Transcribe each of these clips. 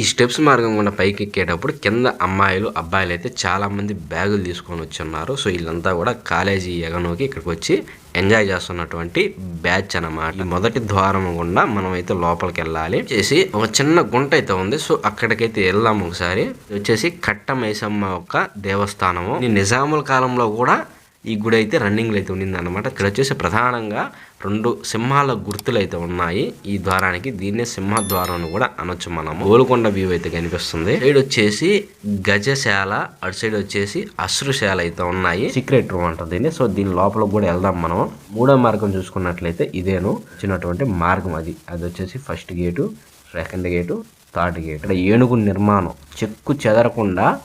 ఈ స్టెప్స్ మార్గం గుండా పైకి ఎక్కేటప్పుడు కింద అమ్మాయిలు అబ్బాయిలు అయితే చాలామంది బ్యాగులు తీసుకొని వచ్చి ఉన్నారు సో వీళ్ళంతా కూడా కాలేజీ ఎగనోకి ఇక్కడికి వచ్చి ఎంజాయ్ చేస్తున్నటువంటి బ్యాచ్ అన్నమాట. మొదటి ద్వారం గుండా మనం అయితే లోపలికి వెళ్ళాలి చేసి ఒక చిన్న గుంట అయితే ఉంది. సో అక్కడికైతే వెళ్దాం ఒకసారి. వచ్చేసి కట్టమైసమ్మ యొక్క దేవస్థానము. ఈ నిజాముల కాలంలో కూడా ఈ గుడి అయితే రన్నింగ్లో అయితే ఉండింది అనమాట ఇక్కడ వచ్చేసి ప్రధానంగా రెండు సింహాల గుర్తులు అయితే ఉన్నాయి. ఈ ద్వారానికి దీన్నే సింహ ద్వారం కూడా అనొచ్చు మనం గోల్కొండ వ్యూ అయితే కనిపిస్తుంది. సైడ్ వచ్చేసి గజశాల అటు సైడ్ వచ్చేసి అశ్రుశాల అయితే ఉన్నాయి. సీక్రెట్ రూమ్ అంటారు దీన్ని. సో దీని లోపల కూడా వెళ్దాం మనం. మూడో మార్గం చూసుకున్నట్లయితే ఇదేను. వచ్చినటువంటి మార్గం అది. అది వచ్చేసి first gate second gate third gate. ఇక్కడ ఏనుగు నిర్మాణం. చెక్కు చెదరకుండా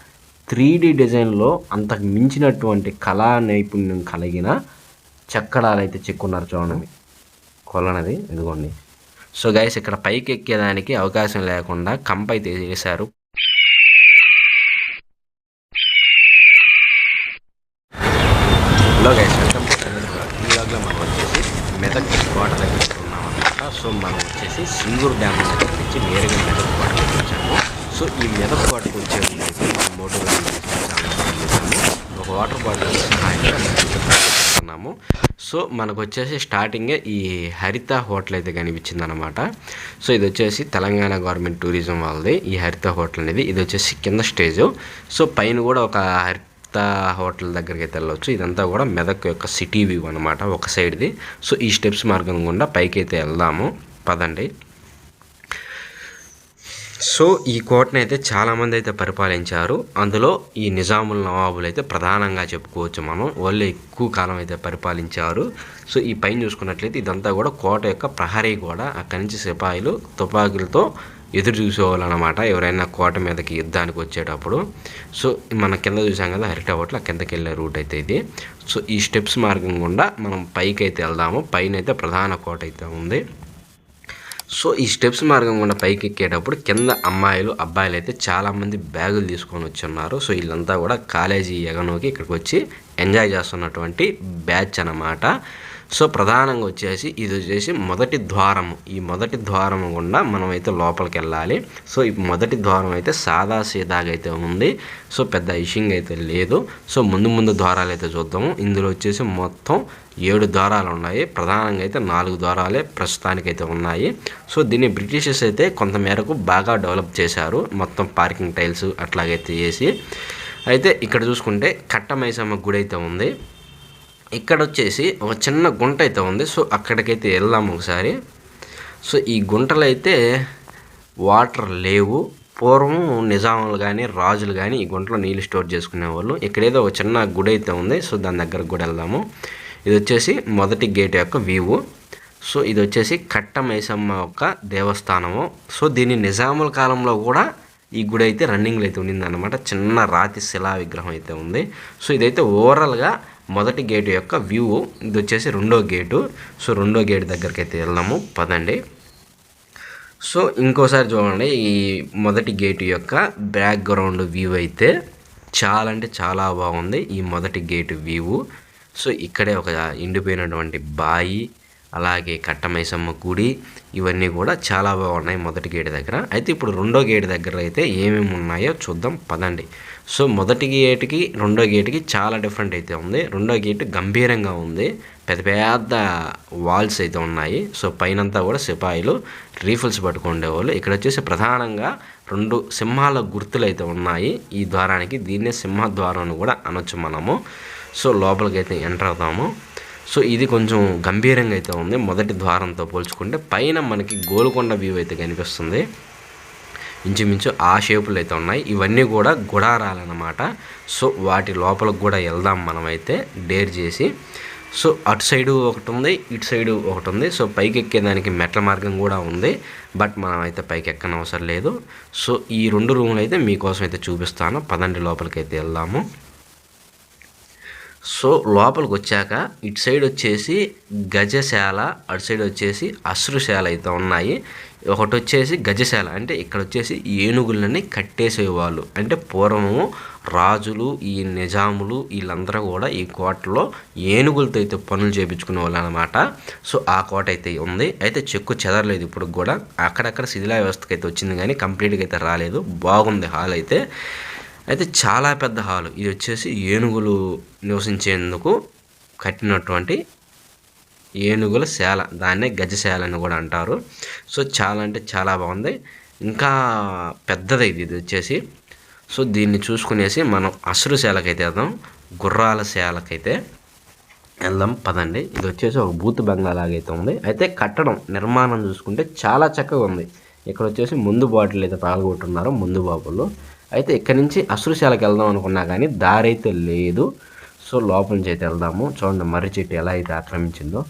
త్రీ డిజైన్లో అంతకు మించినటువంటి కళా నైపుణ్యం కలిగిన చక్కడాలు అయితే చెక్కున్నారు చూడండి. కొలనది ఇదిగోండి. సో గైస్ ఇక్కడ పైకి ఎక్కేదానికి అవకాశం లేకుండా కంప అయితే చేశారు హలో గైస్ వెల్కమ్ టు ఈలోగా మనం వచ్చేసి మెదక్ కోట దగ్గర ఉన్నాం అనమాట సో మనం వచ్చేసి సింగూరు డ్యామ్ దగ్గర నుంచి నేరుగా మెదక్ కోటకి వచ్చాము. సో ఈ మెదక్ కోటకు వచ్చే ముందు మనం మోటో ఒక వాటర్ బాటిల్ సహాయంగా ఉన్నాము సో మనకు వచ్చేసి స్టార్టింగే ఈ హరిత హోటల్ అయితే కనిపించింది అనమాట సో ఇది వచ్చేసి తెలంగాణ గవర్నమెంట్ టూరిజం వాళ్ళది. ఈ హరిత హోటల్ అనేది ఇది వచ్చేసి కింద స్టేజ్. సో పైన కూడా ఒక హరిత హోటల్ దగ్గరికి అయితే వెళ్ళవచ్చు ఇదంతా కూడా మెదక్ యొక్క సిటీ వ్యూ అనమాట ఒక సైడ్ది. సో ఈ స్టెప్స్ మార్గం గుండా పైకి అయితే వెళ్దాము. పదండి. సో ఈ కోటను అయితే చాలామంది అయితే పరిపాలించారు. అందులో ఈ నిజాముల నవాబులు అయితే ప్రధానంగా చెప్పుకోవచ్చు మనం. వాళ్ళు ఎక్కువ కాలం అయితే పరిపాలించారు. సో ఈ పైన చూసుకున్నట్లయితే ఇదంతా కూడా కోట యొక్క ప్రహరీ కూడా అక్కడి నుంచి సిపాయిలు తుపాకులతో ఎదురు చూసేవాళ్ళు అనమాట ఎవరైనా కోట మీదకి యుద్ధానికి వచ్చేటప్పుడు. సో మన కింద చూసాం కదా హరిట హోటల్ ఆ కిందకి వెళ్ళే రూట్ అయితే ఇది. సో ఈ స్టెప్స్ మార్గం గుండా మనం పైకి అయితే వెళ్దాము. పైన అయితే ప్రధాన కోట అయితే ఉంది. సో ఈ స్టెప్స్ మార్గం గుండా పైకి ఎక్కేటప్పుడు కింద అమ్మాయిలు అబ్బాయిలు అయితే చాలామంది బ్యాగులు తీసుకొని వచ్చి ఉన్నారు సో వీళ్ళంతా కూడా కాలేజీ ఎగనోకి ఇక్కడికి వచ్చి ఎంజాయ్ చేస్తున్నటువంటి బ్యాచ్ అన్నమాట. సో ప్రధానంగా వచ్చేసి ఇది వచ్చేసి మొదటి ద్వారము. ఈ మొదటి ద్వారము గుండా మనం అయితే లోపలికి వెళ్ళాలి. సో ఈ మొదటి ద్వారం అయితే సాదా సీదాగా అయితే ఉంది. సో పెద్ద ఇషింగ్ అయితే లేదు. సో ముందు ముందు ద్వారాలు అయితే చూద్దాము. ఇందులో వచ్చేసి మొత్తం ఏడు ద్వారాలు ఉన్నాయి. ప్రధానంగా అయితే నాలుగు ద్వారాలే ప్రస్తుతానికి అయితే ఉన్నాయి. సో దీన్ని బ్రిటిషర్స్ అయితే కొంతమేరకు బాగా డెవలప్ చేశారు. మొత్తం పార్కింగ్ టైల్స్ అట్లాగైతే చేసి అయితే ఇక్కడ చూసుకుంటే కట్ట మైసమ్మ గుడి అయితే ఉంది. ఇక్కడ వచ్చేసి ఒక చిన్న గుంట అయితే ఉంది. సో అక్కడికైతే వెళ్దాం ఒకసారి. సో ఈ గుంటలో అయితే వాటర్ లేవు. పూర్వం నిజాములు కానీ రాజులు కానీ ఈ గుంటలో నీళ్ళు స్టోర్ చేసుకునేవాళ్ళు. ఇక్కడ ఏదో ఒక చిన్న గుడి అయితే ఉంది. సో దాని దగ్గరకు కూడా వెళ్దాము. ఇది వచ్చేసి మొదటి గేట్ యొక్క వ్యూ. సో ఇది వచ్చేసి కట్టమైసమ్మ యొక్క దేవస్థానము. సో దీని నిజాముల కాలంలో కూడా ఈ గుడి అయితే రన్నింగ్లో అయితే ఉండింది అనమాట చిన్న రాతి శిలా విగ్రహం అయితే ఉంది. సో ఇదైతే ఓవరాల్గా మొదటి గేటు యొక్క వ్యూ ఇది వచ్చేసి రెండో గేటు సో రెండో గేట్ దగ్గరికి అయితే వెళ్దాము పదండి. సో ఇంకోసారి చూడండి ఈ మొదటి గేటు యొక్క బ్యాక్గ్రౌండ్ వ్యూ అయితే చాలా అంటే చాలా బాగుంది ఈ మొదటి గేటు వ్యూ సో ఇక్కడే ఒక ఎండిపోయినటువంటి బాయి అలాగే కట్టమైసమ్మ గుడి ఇవన్నీ కూడా చాలా బాగున్నాయి మొదటి గేట్ దగ్గర. అయితే ఇప్పుడు రెండో గేట్ దగ్గర అయితే ఏమేమి ఉన్నాయో చూద్దాం పదండి. సో మొదటి గేటుకి రెండో గేటుకి చాలా డిఫరెంట్ అయితే ఉంది. రెండో గేటు గంభీరంగా ఉంది. పెద్ద పెద్ద వాల్స్ అయితే ఉన్నాయి. సో పైనంతా కూడా సిపాయిలు రీఫిల్స్ పట్టుకుండేవాళ్ళు. ఇక్కడ వచ్చేసి ప్రధానంగా రెండు సింహాల గుర్తులు అయితే ఉన్నాయి. ఈ ద్వారానికి దీన్నే సింహద్వారం అని కూడా అనొచ్చు మనము. సో లోపలికి అయితే ఎంటర్ అవుతాము. సో ఇది కొంచెం గంభీరంగా అయితే ఉంది. మొదటి ద్వారంతో పోల్చుకుంటే పైన మనకి గోల్కొండ వ్యూ అయితే కనిపిస్తుంది. ఇంచుమించు ఆ షేపులు అయితే ఉన్నాయి. ఇవన్నీ కూడా గుడారాలన్నమాట. సో వాటి లోపలికి కూడా వెళ్దాం మనమైతే డేర్ చేసి. సో అటు సైడు ఒకటి ఉంది ఇటు సైడు ఒకటి ఉంది. సో పైకి ఎక్కేదానికి మెట్ల మార్గం కూడా ఉంది. బట్ మనం అయితే ఎక్కన అవసరం లేదు. సో ఈ రెండు రూములు అయితే మీకోసం అయితే చూపిస్తాను. పదండి లోపలికి అయితే వెళ్దాము. సో లోపలికి వచ్చాక ఇటు సైడ్ వచ్చేసి గజశాల అటు సైడ్ వచ్చేసి అశ్రుశాల అయితే ఉన్నాయి. ఒకటి వచ్చేసి గజశాల అంటే ఇక్కడ వచ్చేసి ఏనుగులని కట్టేసేవాళ్ళు. అంటే పూర్వము రాజులు ఈ నిజాములు వీళ్ళందరూ కూడా ఈ కోటలో ఏనుగులతో అయితే పనులు చేయించుకునే వాళ్ళు అనమాట సో ఆ కోట అయితే ఉంది. అయితే చెక్కు చెదరలేదు ఇప్పుడు కూడా. అక్కడక్కడ శిథిలా వ్యవస్థకి అయితే వచ్చింది కానీ కంప్లీట్గా అయితే రాలేదు. బాగుంది హాల్ అయితే. అయితే చాలా పెద్ద హాల్. ఇది వచ్చేసి ఏనుగులు నివసించేందుకు కట్టినటువంటి ఏనుగుల శాల. దాన్నే గజశాల అని కూడా అంటారు. సో చాలా అంటే చాలా బాగుంది. ఇంకా పెద్దది ఇది. ఇది వచ్చేసి సో దీన్ని చూసుకునేసి మనం అసురు శాలకైతే వెళ్దాం. గుర్రాల శాలకైతే వెళ్దాం. పదండి. ఇది వచ్చేసి ఒక బూత్ బంగ్లా లాగైతే ఉంది. అయితే కట్టడం నిర్మాణం చూసుకుంటే చాలా చక్కగా ఉంది. ఇక్కడ వచ్చేసి ముందు బాటిల్ అయితే పాల్గొంటున్నారు ముందు బాబులు. అయితే ఇక్కడ నుంచి అశ్రుశాలకు వెళ్దాం అనుకున్నా కానీ దారి అయితే లేదు. సో లోపల నుంచి అయితే వెళ్దాము. చూడండి మర్రి చెట్టు ఎలా అయితే ఆక్రమించిందో.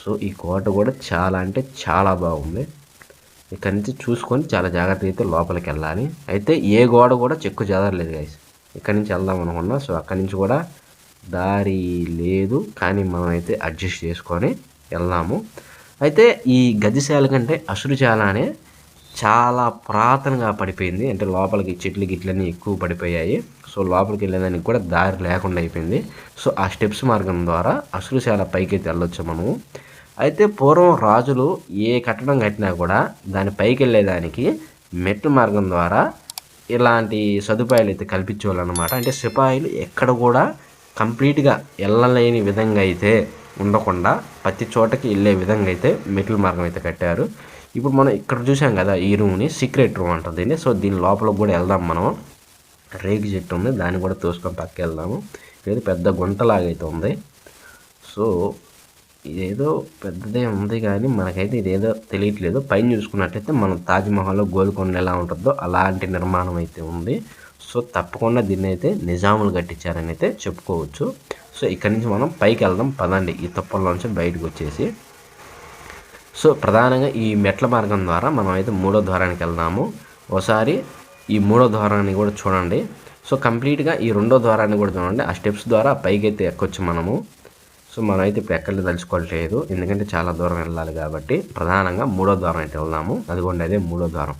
సో ఈ కోట కూడా చాలా అంటే చాలా బాగుంది. ఇక్కడ నుంచి చూసుకొని చాలా జాగ్రత్తగా అయితే లోపలికి వెళ్ళాలి. అయితే ఏ గోడ కూడా చెక్కు చెదరలేదు గైస్ ఇక్కడ నుంచి వెళ్దాం అనుకున్నా. సో అక్కడి నుంచి కూడా దారి లేదు. కానీ మనం అయితే అడ్జస్ట్ చేసుకొని వెళ్దాము. అయితే ఈ గదిశాల కంటే అసురుచాల అనే చాలా పురాతనంగా పడిపోయింది. అంటే లోపలికి చెట్లు గిట్లన్నీ ఎక్కువ పడిపోయాయి. సో లోపలికి వెళ్ళేదానికి కూడా దారి లేకుండా అయిపోయింది. సో ఆ స్టెప్స్ మార్గం ద్వారా అసలుశాల పైకి అయితే వెళ్ళొచ్చు మనము. అయితే పూర్వం రాజులు ఏ కట్టడం కట్టినా కూడా దాని పైకి వెళ్ళేదానికి మెట్ల మార్గం ద్వారా ఇలాంటి సదుపాయాలు అయితే కల్పించేవాళ్ళు అనమాట అంటే సిపాయిలు ఎక్కడ కూడా కంప్లీట్గా వెళ్ళలేని విధంగా అయితే ఉండకుండా ప్రతి చోటకి వెళ్ళే విధంగా అయితే మెట్ల మార్గం అయితే కట్టారు. ఇప్పుడు మనం ఇక్కడ చూసాం కదా ఈ రూమ్ని సీక్రెట్ రూమ్ అంటుంది దీన్ని. సో దీని లోపల కూడా వెళ్దాం మనం. రేగి చెట్టు ఉంది దాన్ని కూడా తోసుకొని పక్క వెళ్దాము ఇది పెద్ద గుంటలాగైతే ఉంది. సో ఇదేదో పెద్దదే ఉంది కానీ మనకైతే ఇదేదో తెలియట్లేదు. పైన చూసుకున్నట్లయితే మనం తాజ్మహల్లో గోల్కొండ ఎలా ఉంటుందో అలాంటి నిర్మాణం అయితే ఉంది. సో తప్పకుండా దీన్ని అయితే నిజాములు కట్టించారని అయితే చెప్పుకోవచ్చు. సో ఇక్కడి నుంచి మనం పైకి వెళ్దాం. పదండి. ఈ నుంచి బయటకు వచ్చేసి. సో ప్రధానంగా ఈ మెట్ల మార్గం ద్వారా మనం అయితే మూడో ద్వారానికి వెళ్దాము. ఒకసారి ఈ మూడో ద్వారాన్ని కూడా చూడండి. సో కంప్లీట్గా ఈ రెండో ద్వారాన్ని కూడా చూడండి. ఆ స్టెప్స్ ద్వారా పైకి అయితే ఎక్కొచ్చు మనము. సో మనం అయితే ఇప్పుడు ఎక్కడ తలుచుకోవట్లేదు. ఎందుకంటే చాలా దూరం వెళ్ళాలి కాబట్టి ప్రధానంగా మూడో ద్వారం అయితే వెళ్దాము. అదిగోండి అదే మూడో ద్వారం.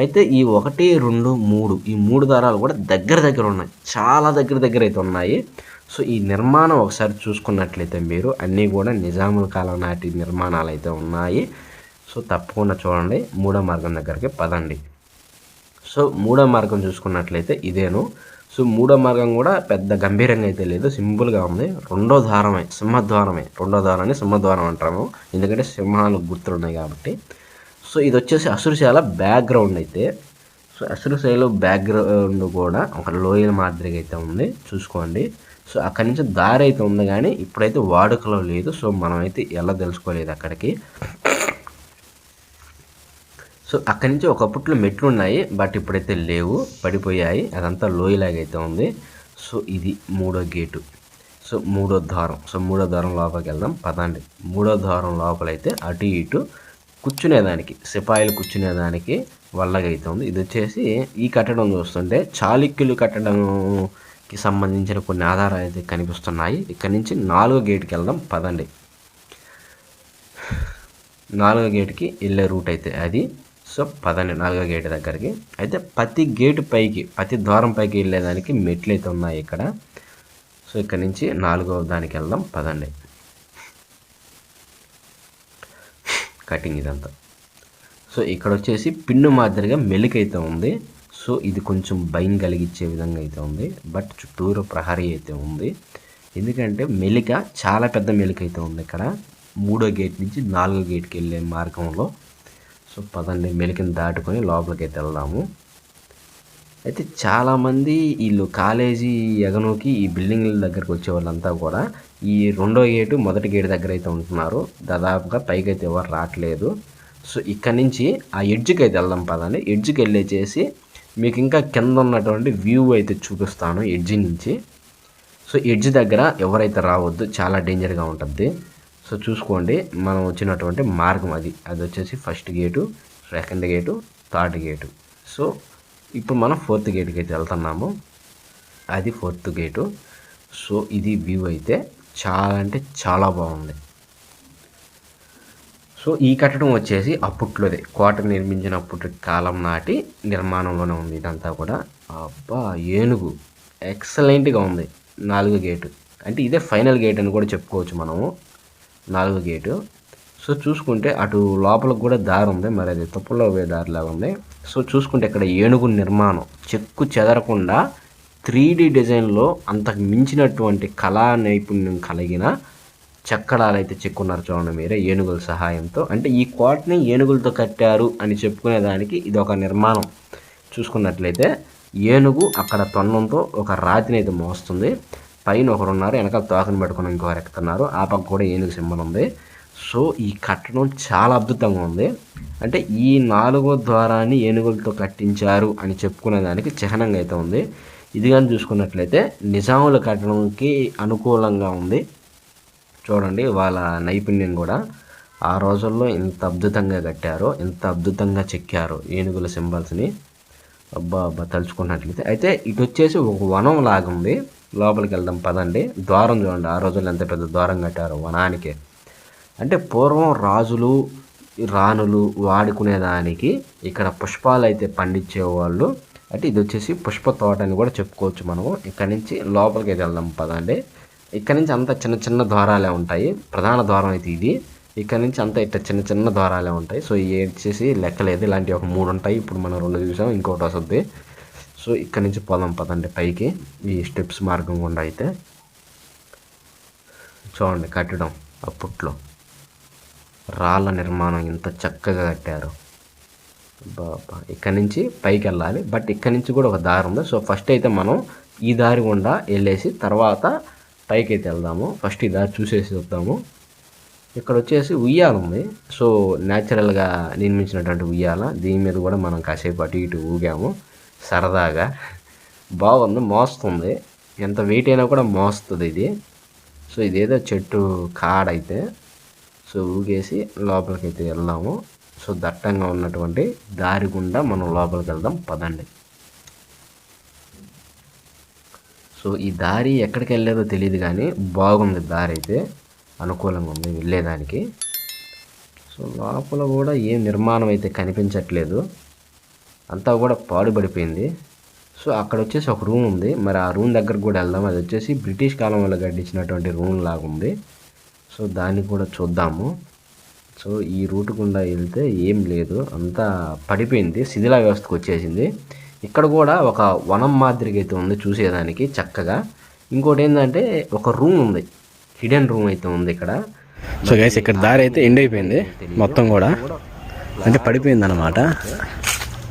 అయితే ఈ ఒకటి రెండు మూడు ఈ మూడు దారాలు కూడా దగ్గర దగ్గర ఉన్నాయి. చాలా దగ్గర దగ్గర అయితే ఉన్నాయి. సో ఈ నిర్మాణం ఒకసారి చూసుకున్నట్లయితే మీరు అన్నీ కూడా నిజాముల కాలం నాటి నిర్మాణాలు అయితే ఉన్నాయి. సో తప్పకుండా చూడండి. మూడో మార్గం దగ్గరికి పదండి. సో మూడో మార్గం చూసుకున్నట్లయితే ఇదేను. సో మూడో మార్గం కూడా పెద్ద గంభీరంగా అయితే లేదు. సింపుల్గా ఉంది. రెండో ద్వారమే సింహద్వారమే. రెండో ద్వారాన్ని సింహద్వారం అంటాము. ఎందుకంటే సింహాలు గుర్తులున్నాయి కాబట్టి. సో ఇది వచ్చేసి అసురుశాల బ్యాక్గ్రౌండ్ అయితే. సో అసురుశాల బ్యాక్గ్రౌండ్ కూడా ఒక లోయల మాదిరిగా అయితే ఉంది. చూసుకోండి. సో అక్కడి నుంచి దారి అయితే ఉంది కానీ ఇప్పుడైతే వాడుకలో లేదు. సో మనం అయితే ఎలా తెలుసుకోలేదు అక్కడికి. సో అక్కడి నుంచి ఒకప్పట్లో మెట్లు ఉన్నాయి బట్ ఇప్పుడైతే లేవు పడిపోయాయి. అదంతా లోయలాగైతే ఉంది. సో ఇది మూడో గేటు. సో మూడో ద్వారం. సో మూడో ద్వారం లోపలికి వెళ్దాం. పదండి. మూడో ద్వారం లోపలైతే అటు ఇటు కూర్చునేదానికి సిపాయిలు కూర్చునేదానికి వల్లగైతే ఉంది. ఇది వచ్చేసి ఈ కట్టడం చూస్తుంటే చాళుక్యులు కట్టడం కి సంబంధించిన కొన్ని ఆధారాలు అయితే కనిపిస్తున్నాయి. ఇక్కడ నుంచి నాలుగో గేట్కి వెళ్దాం. పదండి. నాలుగో గేట్కి వెళ్ళే రూట్ అయితే అది. సో పదండి నాలుగో గేట్ దగ్గరికి. అయితే ప్రతి గేటు పైకి ప్రతి ద్వారం పైకి వెళ్ళేదానికి మెట్లు అయితే ఉన్నాయి ఇక్కడ. సో ఇక్కడ నుంచి నాలుగో దానికి వెళ్దాం. పదండి. కటింగ్ ఇదంతా. సో ఇక్కడ వచ్చేసి పిన్ను మాదిరిగా మెలికైతే ఉంది. సో ఇది కొంచెం భయం కలిగించే విధంగా అయితే ఉంది. బట్ చుట్టూరు ప్రహరీ అయితే ఉంది. ఎందుకంటే మెలిక చాలా పెద్ద మెలిక అయితే ఉంది ఇక్కడ. మూడో గేట్ నుంచి నాలుగో గేట్కి వెళ్ళే మార్గంలో. సో పదండి మెలికని దాటుకొని లోపలికి అయితే వెళ్దాము. అయితే చాలామంది వీళ్ళు కాలేజీ ఎగనోకి ఈ బిల్డింగ్ల దగ్గరకు వచ్చే వాళ్ళంతా కూడా ఈ రెండో గేటు మొదటి గేటు దగ్గర అయితే ఉంటున్నారు. దాదాపుగా పైకి అయితే ఎవరు రావట్లేదు. సో ఇక్కడ నుంచి ఆ ఎడ్జ్కి అయితే వెళ్దాం పదండి. ఎడ్జ్కి వెళ్ళేసేసి మీకు ఇంకా కింద ఉన్నటువంటి వ్యూ అయితే చూపిస్తాను ఎడ్జ్ నుంచి. సో ఎడ్జ్ దగ్గర ఎవరైతే రావద్దు చాలా డేంజర్గా ఉంటుంది సో చూసుకోండి మనం వచ్చినటువంటి మార్గం అది. అది వచ్చేసి first gate second gate third gate. So ఇప్పుడు మనం ఫోర్త్ గేట్కి అయితే వెళ్తున్నాము. అది ఫోర్త్ గేటు. సో ఇది వ్యూ అయితే చాలా అంటే చాలా బాగుంది. సో ఈ కట్టడం వచ్చేసి అప్పట్లోదే. కోట నిర్మించినప్పటి కాలం నాటి నిర్మాణంలోనే ఉంది ఇదంతా కూడా. అబ్బా ఏనుగు. ఎక్సలెంట్గా ఉంది. నాలుగు గేటు. అంటే ఇదే ఫైనల్ గేట్ అని కూడా చెప్పుకోవచ్చు మనము. నాలుగు గేటు. సో చూసుకుంటే అటు లోపలికి కూడా దారి ఉంది. మరి అది తుప్పలో పోయే దారిలాగా ఉంది. సో చూసుకుంటే ఇక్కడ ఏనుగు నిర్మాణం. చెక్కు చెదరకుండా త్రీ డి డిజైన్లో అంతకు మించినటువంటి కళా నైపుణ్యం కలిగిన చక్కడాలు అయితే చెక్కున్నారు చూడండి మీరే ఏనుగుల సహాయంతో. అంటే ఈ కోటని ఏనుగులతో కట్టారు అని చెప్పుకునే దానికి ఇది ఒక నిర్మాణం. చూసుకున్నట్లయితే ఏనుగు అక్కడ తొండంతో ఒక రాతిని అయితే మోస్తుంది. పైన ఒకరు ఉన్నారు వెనకాల తోకని పెట్టుకుని ఇంకొకరు ఎక్కుతున్నారు. ఆ పక్క కూడా ఏనుగు సింబల్ ఉంది. సో ఈ కట్టడం చాలా అద్భుతంగా ఉంది. అంటే ఈ నాలుగో ద్వారాన్ని ఏనుగులతో కట్టించారు అని చెప్పుకునే దానికి చిహ్నంగా అయితే ఉంది. ఇది కానీ చూసుకున్నట్లయితే నిజాముల కట్టడంకి అనుకూలంగా ఉంది. చూడండి వాళ్ళ నైపుణ్యం కూడా. ఆ రోజుల్లో ఎంత అద్భుతంగా కట్టారో ఇంత అద్భుతంగా చెక్కారో ఏనుగుల సింబల్స్ని అబ్బా అబ్బా తలుచుకున్నట్లయితే. అయితే ఇటు వచ్చేసి ఒక వనం లాగా ఉంది. లోపలికి వెళ్దాం పదండి. ద్వారం చూడండి. ఆ రోజుల్లో ఎంత పెద్ద ద్వారం కట్టారో వనానికి. అంటే పూర్వం రాజులు రాణులు వాడుకునేదానికి ఇక్కడ పుష్పాలు అయితే పండించేవాళ్ళు. అంటే ఇది వచ్చేసి పుష్ప తోట అని కూడా చెప్పుకోవచ్చు మనము. ఇక్కడ నుంచి లోపలికి అయితే వెళ్దాం పదండి. ఇక్కడ నుంచి అంత చిన్న చిన్న ద్వారాలే ఉంటాయి. ప్రధాన ద్వారం అయితే ఇది. ఇక్కడ నుంచి అంతా ఇట్ట చిన్న చిన్న ద్వారాలే ఉంటాయి. సో ఏడ్చేసి లెక్కలేదు. ఇలాంటివి ఒక మూడు ఉంటాయి. ఇప్పుడు మనం రెండు చూసాం. ఇంకోటి వస్తుంది. సో ఇక్కడ నుంచి పదం పదండి పైకి. ఈ స్టెప్స్ మార్గం గుండా అయితే. చూడండి కట్టడం అప్పట్లో. రాళ్ళ నిర్మాణం ఎంత చక్కగా కట్టారు. బాబా. ఇక్కడ నుంచి పైకి వెళ్ళాలి. బట్ ఇక్కడ నుంచి కూడా ఒక దారి ఉంది. సో ఫస్ట్ అయితే మనం ఈ దారి గుండా వెళ్ళేసి తర్వాత పైకి అయితే వెళ్దాము. ఫస్ట్ ఈ దారి చూసేసి వద్దాము. ఇక్కడ వచ్చేసి ఉయ్యాల ఉంది. సో న్యాచురల్గా నిర్మించినటువంటి ఉయ్యాల. దీని మీద కూడా మనం కాసేపు అటు ఇటు ఊగాము. సరదాగా. బాగుంది మోస్తుంది. ఎంత వెయిట్ అయినా కూడా మోస్తుంది ఇది. సో ఇదేదో చెట్టు కాడైతే. సో ఊగేసి లోపలికి అయితే వెళ్దాము. సో దట్టంగా ఉన్నటువంటి దారి గుండా మనం లోపలికి వెళ్దాం. పదండి. సో ఈ దారి ఎక్కడికి వెళ్ళేదో తెలియదు కానీ బాగుంది దారి అయితే. అనుకూలంగా ఉంది వెళ్ళేదానికి. సో లోపల కూడా ఏం నిర్మాణం అయితే కనిపించట్లేదు. అంతా కూడా పాడుపడిపోయింది సో అక్కడ వచ్చేసి ఒక రూమ్ ఉంది. మరి ఆ రూమ్ దగ్గరకు కూడా వెళ్దాం. అది వచ్చేసి బ్రిటిష్ కాలం వల్ల గడ్డించినటువంటి రూమ్ లాగా ఉంది. సో దాన్ని కూడా చూద్దాము. సో ఈ రూట్ గుండా వెళ్తే ఏం లేదు. అంతా పడిపోయింది. శిథిల వ్యవస్థకు వచ్చేసింది. ఇక్కడ కూడా ఒక వనం మాదిరిగా అయితే ఉంది చూసేదానికి చక్కగా. ఇంకోటి ఏంటంటే ఒక రూమ్ ఉంది. హిడెన్ రూమ్ అయితే ఉంది ఇక్కడ. సో గైస్ ఇక్కడ దారి అయితే ఎండ్ అయిపోయింది మొత్తం కూడా అంటే పడిపోయింది అనమాట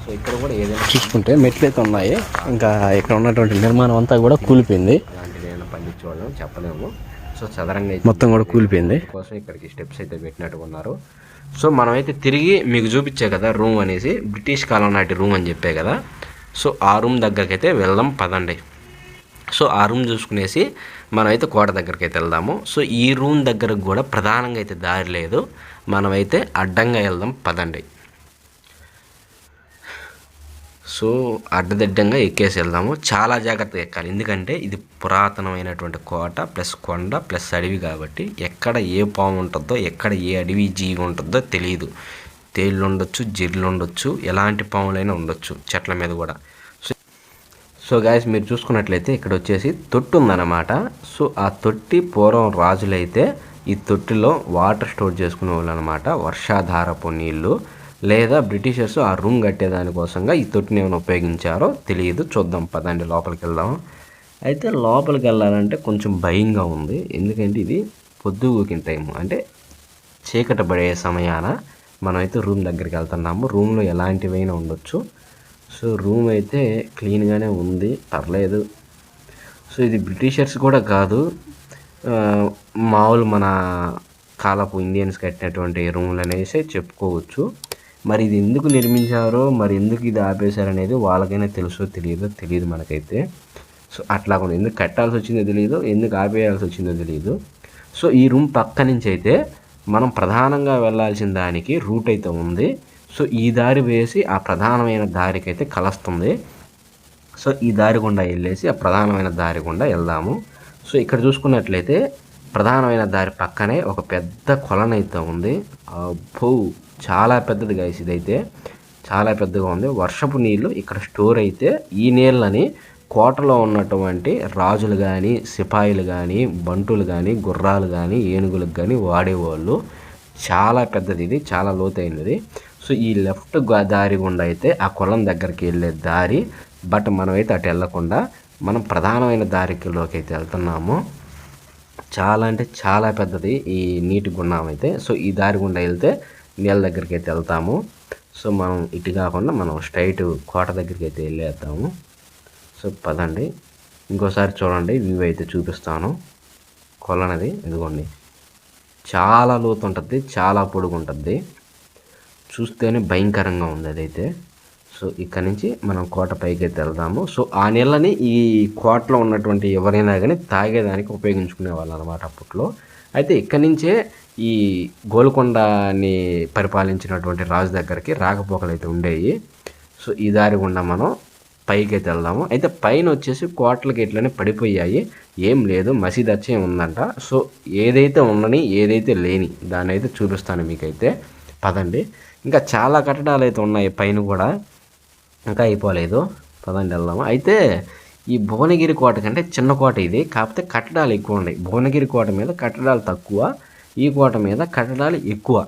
సో ఇక్కడ కూడా ఏదైనా చూసుకుంటే మెట్లు అయితే ఉన్నాయి. ఇంకా ఇక్కడ ఉన్నటువంటి నిర్మాణం అంతా కూడా కూలిపోయింది. పండించేవాళ్ళం చెప్పలేము. సో చదరంగా మొత్తం కూడా కూలిపోయింది. కోసం ఇక్కడికి స్టెప్స్ అయితే పెట్టినట్టుగా ఉన్నారు. సో మనమైతే తిరిగి మీకు చూపించే కదా రూమ్ అనేసి. బ్రిటిష్ కాలం నాటి రూమ్ అని చెప్పే కదా. సో ఆ రూమ్ దగ్గరికి అయితే వెళ్దాం పదండి. సో ఆ రూమ్ చూసుకునేసి మనమైతే కోట దగ్గరికి అయితే వెళ్దాము. సో ఈ రూమ్ దగ్గరకు కూడా ప్రధానంగా అయితే దారి లేదు. మనమైతే అడ్డంగా వెళ్దాం పదండి. సో అడ్డదిడ్డంగా ఎక్కేసి వెళ్దాము. చాలా జాగ్రత్తగా ఎక్కాలి. ఎందుకంటే ఇది పురాతనమైనటువంటి కోట ప్లస్ కొండ ప్లస్ అడవి కాబట్టి ఎక్కడ ఏ పాము ఉంటుందో ఎక్కడ ఏ అడవి జీవి ఉంటుందో తెలియదు తేళ్ళు ఉండొచ్చు జిర్లు ఉండొచ్చు ఎలాంటి పాములైనా ఉండొచ్చు చెట్ల మీద కూడా. సో సో గాయస్ మీరు చూసుకున్నట్లయితే ఇక్కడ వచ్చేసి తొట్టి ఉందన్నమాట. సో ఆ తొట్టి పూర్వం రాజులైతే ఈ తొట్టిలో వాటర్ స్టోర్ చేసుకునే వాళ్ళు అనమాట వర్షాధారపు నీళ్ళు లేదా బ్రిటిషర్స్ ఆ రూమ్ కట్టేదానికోసంగా ఈ తొట్టిని ఏమైనా ఉపయోగించారో తెలియదు. చూద్దాం పదండి లోపలికి వెళ్దాం అయితే లోపలికి వెళ్ళాలంటే కొంచెం భయంగా ఉంది. ఎందుకంటే ఇది పొద్దుగుకిన టైం అంటే చీకట పడే సమయాన మనమైతే రూమ్ దగ్గరికి వెళ్తున్నాము. రూమ్లో ఎలాంటివైనా ఉండొచ్చు. సో రూమ్ అయితే క్లీన్గానే ఉంది. పర్లేదు. సో ఇది బ్రిటిషర్స్ కూడా కాదు. మామూలు మన కాలపు ఇండియన్స్ కట్టినటువంటి రూమ్లు అనేసి చెప్పుకోవచ్చు. మరి ఇది ఎందుకు నిర్మించారో మరి ఎందుకు ఇది ఆపేశారనేది వాళ్ళకైనా తెలుసో తెలియదో తెలియదు మనకైతే. సో అట్లా కూడా ఎందుకు కట్టాల్సి వచ్చిందో తెలియదు ఎందుకు ఆపేయాల్సి వచ్చిందో తెలియదు సో ఈ రూమ్ పక్క నుంచి అయితే మనం ప్రధానంగా వెళ్ళాల్సిన దానికి రూట్ అయితే ఉంది. సో ఈ దారి వేసి ఆ ప్రధానమైన దారికి అయితే కలుస్తుంది. సో ఈ దారి గుండా వెళ్ళేసి ఆ ప్రధానమైన దారి గుండా వెళ్దాము. సో ఇక్కడ చూసుకున్నట్లయితే ప్రధానమైన దారి పక్కనే ఒక పెద్ద కొలనైతే ఉంది. అబ్బో! చాలా పెద్దది గైస్ ఇదైతే. చాలా పెద్దగా ఉంది. వర్షపు నీళ్ళు ఇక్కడ స్టోర్ అయితే ఈ నీళ్ళని కోటలో ఉన్నటువంటి రాజులు కానీ సిపాయిలు కానీ బంటులు కానీ గుర్రాలు కానీ ఏనుగులకు కానీ వాడేవాళ్ళు. చాలా పెద్దది ఇది చాలా లోతైనది. సో ఈ లెఫ్ట్ దారి గుండా అయితే ఆ కొలం దగ్గరికి వెళ్ళే దారి బట్ మనమైతే అటు వెళ్ళకుండా మనం ప్రధానమైన దారిలోకి అయితే వెళ్తున్నాము. చాలా అంటే చాలా పెద్దది ఈ నీటి గుండం అయితే. సో ఈ దారి గుండా వెళ్తే నీళ్ళ దగ్గరికి అయితే వెళ్తాము. సో మనం ఇటు కాకుండా మనం స్ట్రైట్ కోట దగ్గరికి అయితే వెళ్ళేద్దాము. సో పదండి. ఇంకోసారి చూడండి వ్యూ అయితే చూపిస్తాను. కొలనది ఇదిగోండి. చాలా లోతు ఉంటుంది చాలా పొడుగు ఉంటుంది చూస్తేనే భయంకరంగా ఉంది అదైతే. సో ఇక్కడ నుంచి మనం కోట పైకి అయితే వెళ్దాము. సో ఆ నీళ్ళని ఈ కోటలో ఉన్నటువంటి ఎవరైనా కానీ తాగేదానికి ఉపయోగించుకునే వాళ్ళు అనమాట అప్పట్లో. అయితే ఇక్కడి నుంచే ఈ గోల్కొండని పరిపాలించినటువంటి రాజు దగ్గరికి రాకపోకలు అయితే ఉండేవి సో ఈ దారి గుండా మనం పైకి అయితే వెళ్దాము. అయితే పైన వచ్చేసి కోటలకి ఇట్లనే పడిపోయాయి. ఏం లేదు మసీద్ వచ్చే ఉందంట. సో ఏదైతే ఉండని ఏదైతే లేని దాని అయితే చూపిస్తాను మీకైతే. పదండి. ఇంకా చాలా కట్టడాలు అయితే ఉన్నాయి పైన కూడా. ఇంకా అయిపోలేదు. పదండి వెళ్దాము. అయితే ఈ భువనగిరి కోట కంటే చిన్న కోట ఇది. కాకపోతే కట్టడాలు ఎక్కువ ఉన్నాయి. భువనగిరి కోట మీద కట్టడాలు తక్కువ. ఈ కోట మీద కట్టడాలు ఎక్కువ.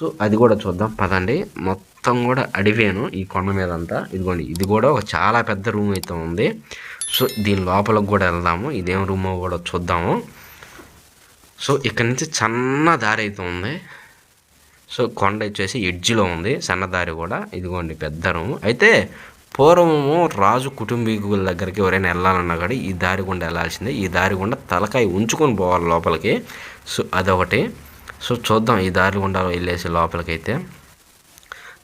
సో అది కూడా చూద్దాం. పదండి. మొత్తం మొత్తం కూడా అడివేను ఈ కొండ మీద అంతా ఇదిగోండి ఇది కూడా ఒక చాలా పెద్ద రూమ్ అయితే ఉంది. సో దీని లోపలకు కూడా వెళ్దాము. ఇదేం రూమో కూడా చూద్దాము. సో ఇక్కడ నుంచి చిన్న దారి అయితే ఉంది. సో కొండ వచ్చేసి ఎడ్జ్లో ఉంది. సన్నదారి కూడా. ఇదిగోండి పెద్ద రూమ్. అయితే పూర్వము రాజు కుటుంబీకుల దగ్గరికి ఎవరైనా వెళ్ళాలన్నా కూడా ఈ దారి గుండా వెళ్ళాల్సిందే. ఈ దారి గుండా తలకాయ ఉంచుకొని పోవాలి లోపలికి. సో అదొకటి. సో చూద్దాం ఈ దారి గుండా వెళ్ళేసి లోపలికైతే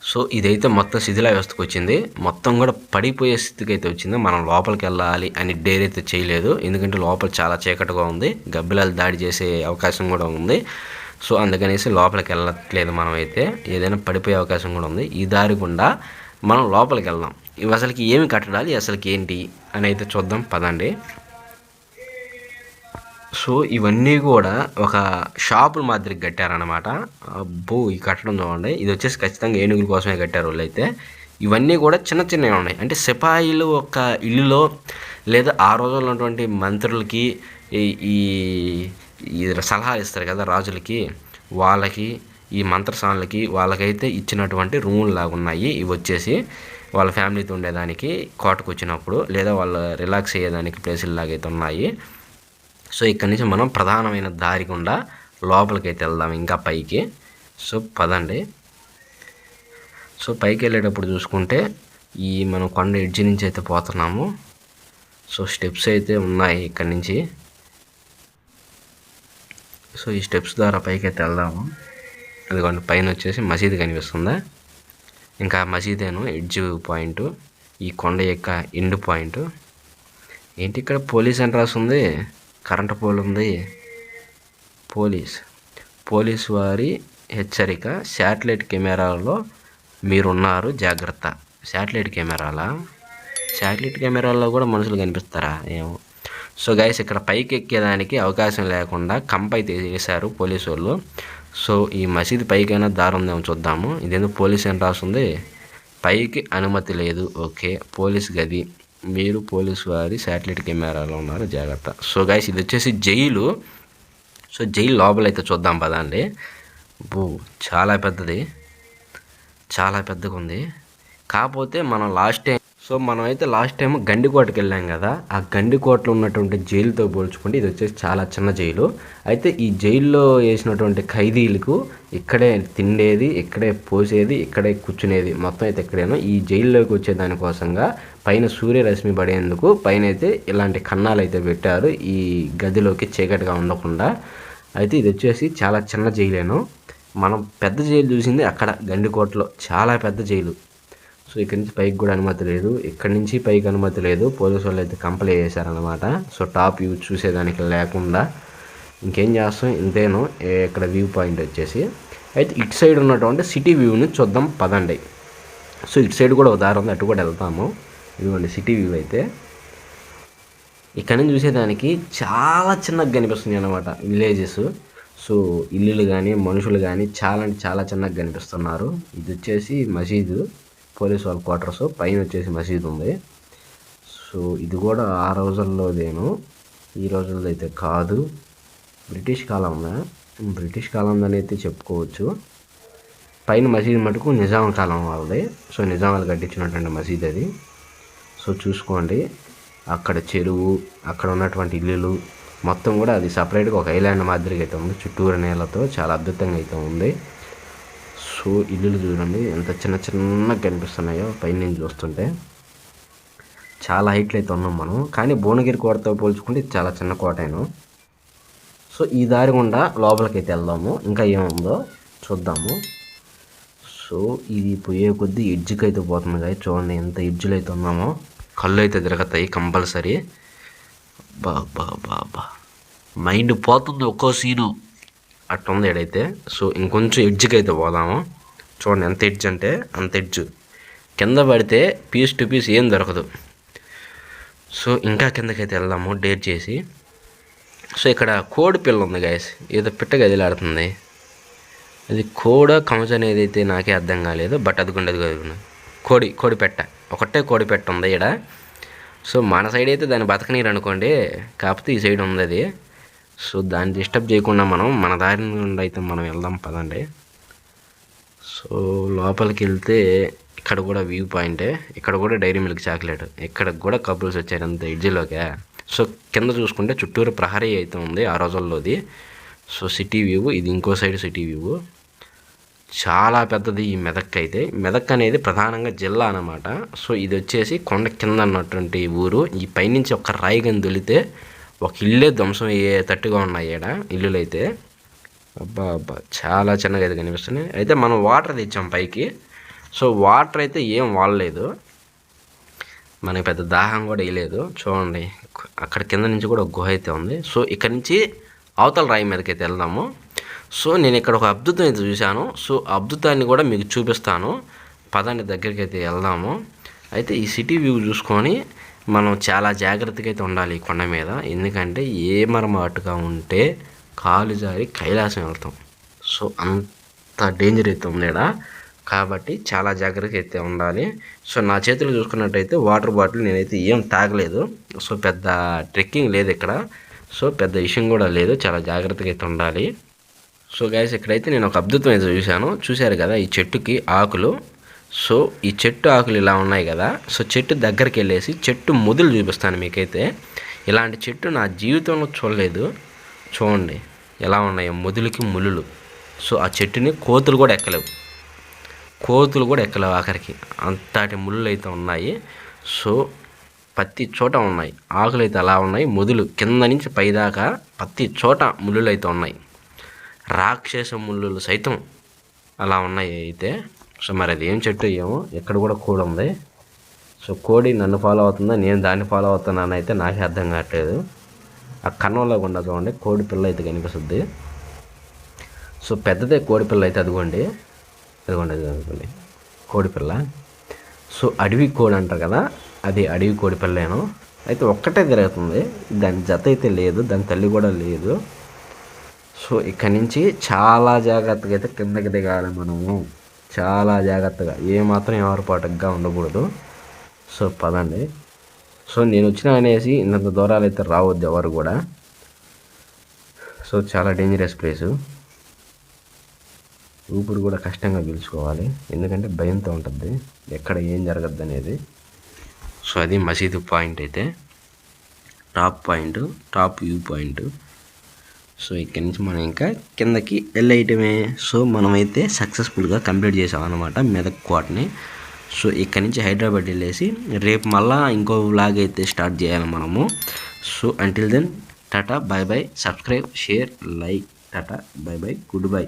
సో ఇదైతే మొత్తం శిథిల వ్యవస్థకు వచ్చింది. మొత్తం కూడా పడిపోయే స్థితికి అయితే వచ్చింది. మనం లోపలికి వెళ్ళాలి అని డేర్ అయితే చేయలేదు. ఎందుకంటే లోపల చాలా చీకటిగా ఉంది. గబ్బిలాలు దాడి చేసే అవకాశం కూడా ఉంది. సో అందుకనేసి లోపలికి వెళ్ళట్లేదు మనం అయితే. ఏదైనా పడిపోయే అవకాశం కూడా ఉంది. ఈ దారి గుండా మనం లోపలికి వెళ్దాం. ఇవి అసలుకి ఏమి కట్టడాలి? అసలుకి ఏంటి? అని అయితే చూద్దాం. పదండి. సో ఇవన్నీ కూడా ఒక షాపుల మాదిరికి కట్టారనమాట అబ్బో ఈ కట్టడం చూడండి. ఇది వచ్చేసి ఖచ్చితంగా ఏనుగుల కోసమే కట్టారు వాళ్ళు అయితే ఇవన్నీ కూడా చిన్న చిన్నవి ఉన్నాయి. అంటే సిపాయిలు ఒక ఇల్లులో లేదా ఆ రోజుల్లో ఉన్నటువంటి మంత్రులకి ఈ ఈ సలహాలు ఇస్తారు కదా రాజులకి వాళ్ళకి ఈ మంత్రసానులకి వాళ్ళకైతే ఇచ్చినటువంటి రూములు లాగా ఉన్నాయి. ఇవి వచ్చేసి వాళ్ళ ఫ్యామిలీతో ఉండేదానికి కోటకు వచ్చినప్పుడు లేదా వాళ్ళు రిలాక్స్ అయ్యేదానికి ప్లేసులు లాగైతే ఉన్నాయి. సో ఇక్కడి నుంచి మనం ప్రధానమైన దారి గుండా లోపలికి అయితే వెళ్దాం ఇంకా పైకి. సో పదండి. సో పైకి వెళ్ళేటప్పుడు చూసుకుంటే ఈ మనం కొండ ఎడ్జి నుంచి అయితే పోతున్నాము. సో స్టెప్స్ అయితే ఉన్నాయి ఇక్కడి నుంచి. సో ఈ స్టెప్స్ ద్వారా పైకి అయితే వెళ్దాము. అదిగోండి పైన వచ్చేసి మసీదు కనిపిస్తుందా. ఇంకా మసీదేను ఎడ్జ్ పాయింట్ ఈ కొండ యొక్క ఎండ్ పాయింట్. ఏంటి ఇక్కడ పోలీస్ అని రాస్తుంది కరెంటు పోల్ ఉంది. పోలీస్. పోలీస్ వారి హెచ్చరిక శాటిలైట్ కెమెరాలో మీరున్నారు. జాగ్రత్త. శాటిలైట్ కెమెరాలా? శాటిలైట్ కెమెరాల్లో కూడా మనుషులు కనిపిస్తారా? ఏమో. సో గైస్ ఇక్కడ పైకి ఎక్కేదానికి అవకాశం లేకుండా కంప అయితే వేశారు పోలీసు వాళ్ళు. సో ఈ మసీదు పైకైనా దారి ఉందేమో చూద్దాము. ఇదేందో పోలీస్ ఏం రాస్తుంది పైకి అనుమతి లేదు. ఓకే. పోలీస్ గది. మీరు పోలీసు వారి శాటిలైట్ కెమెరాలో ఉన్నారు జాగ్రత్త. సో గైస్ ఇది వచ్చేసి జైలు. సో జైలు లోపల అయితే చూద్దాం పదండి. బూ చాలా పెద్దది. చాలా పెద్దగా ఉంది కాకపోతే మనం లాస్ట్ టైం సో మనం అయితే లాస్ట్ టైం గండికోటకి వెళ్ళాం కదా ఆ గండికోటలో ఉన్నటువంటి జైలుతో పోల్చుకుంటే ఇది వచ్చేసి చాలా చిన్న జైలు. అయితే ఈ జైల్లో వేసినటువంటి ఖైదీలకు ఇక్కడే తిండేది ఇక్కడే పోసేది ఇక్కడే కూర్చునేది. మొత్తం అయితే ఇక్కడేనో. ఈ జైల్లోకి వచ్చే దానికోసంగా పైన సూర్యరశ్మి పడేందుకు పైన అయితే ఇలాంటి కన్నాలు అయితే పెట్టారు. ఈ గదిలోకి చీకటిగా ఉండకుండా. అయితే ఇది వచ్చేసి చాలా చిన్న జైలేను. మనం పెద్ద జైలు చూసింది అక్కడ గండికోటలో. చాలా పెద్ద జైలు. సో ఇక్కడి నుంచి పైకి కూడా అనుమతి లేదు. ఇక్కడి నుంచి పైకి అనుమతి లేదు. పోలీసు వాళ్ళు అయితే కంప్లైంట్ చేశారనమాట సో టాప్ వ్యూ చూసేదానికి లేకుండా ఇంకేం చేస్తాం? ఇంతేను. ఏ- ఇక్కడ వ్యూ పాయింట్ వచ్చేసి అయితే ఇటు సైడ్ ఉన్నటువంటి సిటీ వ్యూని చూద్దాం పదండి. సో ఇటు సైడ్ కూడా ఒక అటు కూడా వెళ్తాము. ఇదిగోండి సిటీ వ్యూ అయితే. ఇక్కడ నుంచి చూసేదానికి చాలా చిన్నగా కనిపిస్తుంది అనమాట విలేజెస్. సో ఇల్లులు కానీ మనుషులు కానీ చాలా అంటే చాలా చిన్నగా కనిపిస్తున్నారు. ఇది వచ్చేసి మసీదు. పోలీస్ వాళ్ళ క్వార్టర్స్ పైన వచ్చేసి మసీదు ఉంది. సో ఇది కూడా ఆ రోజుల్లోదేను ఈ రోజుల్లో అయితే కాదు. బ్రిటిష్ కాలంలో. బ్రిటిష్ కాలం అయితే చెప్పుకోవచ్చు. పైన మసీద్ మటుకు నిజాం కాలం వాళ్ళది. సో నిజాం వాళ్ళు కట్టించినటువంటి మసీద్ అది. సో చూసుకోండి. అక్కడ చెరువు అక్కడ ఉన్నటువంటి ఇల్లులు. మొత్తం కూడా అది సపరేట్గా ఒక ఐలాండ్ మాదిరిగా అయితే ఉంది. చుట్టూరు నేలతో చాలా అద్భుతంగా అయితే ఉంది. సో ఇల్లులు చూడండి. ఎంత చిన్న చిన్నగా కనిపిస్తున్నాయో పైనుంచి చూస్తుంటే. చాలా హైట్లు అయితే ఉన్నాం మనం. కానీ భువనగిరి కోటతో పోల్చుకుంటే చాలా చిన్న కోటేను. సో ఈ దారి గుండా లోపలికి అయితే వెళ్దాము. ఇంకా ఏముందో చూద్దాము. సో ఇది పోయే కొద్దీ ఎడ్జ్కి అయితే పోతుంది కదా చూడండి ఎంత ఎడ్జ్లో అయితే ఉన్నామో. కళ్ళు అయితే తిరగతాయి కంపల్సరీ. బా బా బా బా మైండ్ పోతుంది ఒక్కో సీను. అట్టుంది ఎడైతే సో ఇంకొంచెం ఎడ్జ్కి అయితే పోదాము. చూడండి ఎంత ఎడ్జ్ అంటే అంత ఎడ్జ్ కింద పడితే పీస్ టు పీస్ ఏం దొరకదు. సో ఇంకా కిందకైతే వెళ్దాము డేట్ చేసి. సో ఇక్కడ కోడి పిల్ల ఉంది గాయస్ ఏదో పిట్ట గదిలాడుతుంది అది కోడ కమచ అనేది అయితే నాకే అర్థం కాలేదు బట్ అదిగుండి అదిగో కోడి కోడి పెట్ట. ఒకటే కోడి పెట్ట ఉంది ఇక్కడ సో మన సైడ్ అయితే దాన్ని బతకనీరు అనుకోండి కాకపోతే ఈ సైడ్ ఉంది అది. సో దాన్ని డిస్టర్బ్ చేయకుండా మనం మన దారి నుండి అయితే మనం వెళ్దాం పదండి. సో లోపలికి వెళ్తే ఇక్కడ కూడా వ్యూ పాయింటే ఇక్కడ కూడా డైరీ మిల్క్ చాక్లెట్ ఇక్కడ కూడా కపుల్స్ వచ్చారు అంత ఇడ్జీలోకే సో కింద చూసుకుంటే చుట్టూరు ప్రహరీ అయితే ఉంది ఆ రోజుల్లోది. సో సిటీ వ్యూ ఇది ఇంకో సైడ్ సిటీ వ్యూ. చాలా పెద్దది ఈ మెదక్ అయితే. మెదక్ అనేది ప్రధానంగా జిల్లా అన్నమాట. సో ఇది వచ్చేసి కొండ కింద ఉన్నటువంటి ఊరు. ఈ పైనుంచి ఒక రాయి గని దొలితే ఒక ఇల్లే ధ్వంసం అయ్యేటట్టుగా ఉన్నాయి ఈడ ఇల్లులు అయితే అబ్బా అబ్బా చాలా చిన్నగా అయితే కనిపిస్తున్నాయి. అయితే మనం వాటర్ తెచ్చాం పైకి. సో వాటర్ అయితే ఏం వాడలేదు. మనకి పెద్ద దాహం కూడా వేయలేదు. చూడండి అక్కడ కింద నుంచి కూడా ఒక గుహ అయితే ఉంది. సో ఇక్కడ నుంచి అవతల రాయి మీదకి అయితే వెళ్దాము. సో నేను ఇక్కడ ఒక అద్భుతం అయితే చూశాను. సో అద్భుతాన్ని కూడా మీకు చూపిస్తాను. పదాన్ని దగ్గరికి అయితే వెళ్దాము. అయితే ఈ సిటీ వ్యూ చూసుకొని మనం చాలా జాగ్రత్తగా అయితే ఉండాలి ఈ కొండ మీద. ఎందుకంటే ఏ మరమాటుగా ఉంటే కాలు జారి కైలాసం వెళ్తాం. సో అంత డేంజర్ అయితే ఉంది ఇక్కడ కాబట్టి చాలా జాగ్రత్తగా అయితే ఉండాలి. సో నా చేతిలో చూసుకున్నట్టయితే వాటర్ బాటిల్ నేనైతే ఏం తాగలేదు. సో పెద్ద ట్రెక్కింగ్ లేదు ఇక్కడ. సో పెద్ద విషయం కూడా లేదు. చాలా జాగ్రత్తగా అయితే ఉండాలి. సో గైస్ ఇక్కడైతే నేను ఒక అద్భుతం అయితే చూశాను. చూశారు కదా ఈ చెట్టుకి ఆకులు. సో ఈ చెట్టు ఆకులు ఇలా ఉన్నాయి కదా. సో చెట్టు దగ్గరికి వెళ్ళేసి చెట్టు మొదలు చూపిస్తాను మీకైతే. ఇలాంటి చెట్టు నా జీవితంలో చూడలేదు. చూడండి ఎలా ఉన్నాయో మొదలుకి ములులు. సో ఆ చెట్టుని కోతులు కూడా ఎక్కలేవు. కోతులు కూడా ఎక్కలేవు ఆఖరికి. అంతటి ముళ్ళు అయితే ఉన్నాయి. సో ప్రతి చోట ఉన్నాయి. ఆకులు అయితే అలా ఉన్నాయి. ముదులు కింద నుంచి పైదాకా ప్రతి చోట ముళ్ళు అయితే ఉన్నాయి. రాక్షస ముళ్ళు సైతం అలా ఉన్నాయి అయితే. సో మరి అది ఏం చెట్టు ఏమో? ఇక్కడ కూడా కోడి ఉంది. సో కోడి నన్ను ఫాలో అవుతుందా? నేను దాన్ని ఫాలో అవుతున్నాను అయితే నాకే అర్థం కావట్లేదు. ఆ కన్నంలో ఉండదు చూడండి కోడి పిల్ల అయితే కనిపిస్తుంది. సో పెద్దదే కోడి పిల్ల అయితే అదిగోండి. అదిగోండి అది కోడి పిల్ల. సో అడవి కోడి అంటారు కదా అది అడవి కోడి పిల్లేను. అయితే ఒక్కటే తిరుగుతుంది దాని జత అయితే లేదు దాని తల్లి కూడా లేదు. సో ఇక్కడ నుంచి చాలా జాగ్రత్తగా అయితే కిందకి దిగాలి మనము. చాలా జాగ్రత్తగా ఏమాత్రం ఎవరిపాటుగా ఉండకూడదు. సో పదండి. సో నేను వచ్చినా అనేసి ఇంత దూరాలు అయితే రావద్దు ఎవరు కూడా. సో చాలా డేంజరస్ ప్లేసు ఊపిరి కూడా కష్టంగా పీల్చుకోవాలి ఎందుకంటే భయంతో ఉంటుంది. ఎక్కడ ఏం జరగద్దు అనేది. సో అది మసీదు పాయింట్ అయితే. Top point top view point. So ఇక్కడి నుంచి మనం ఇంకా కిందకి ఎల్ ఐటమే సో మనమైతే సక్సెస్ఫుల్గా కంప్లీట్ చేసాం అనమాట మెదక్ కోటని సో ఇక్కడి నుంచి హైదరాబాద్ వెళ్ళేసి రేపు మళ్ళా ఇంకో వ్లాగ్ అయితే స్టార్ట్ చేయాలి మనము. So until then tata bye bye subscribe share like tata bye bye good bye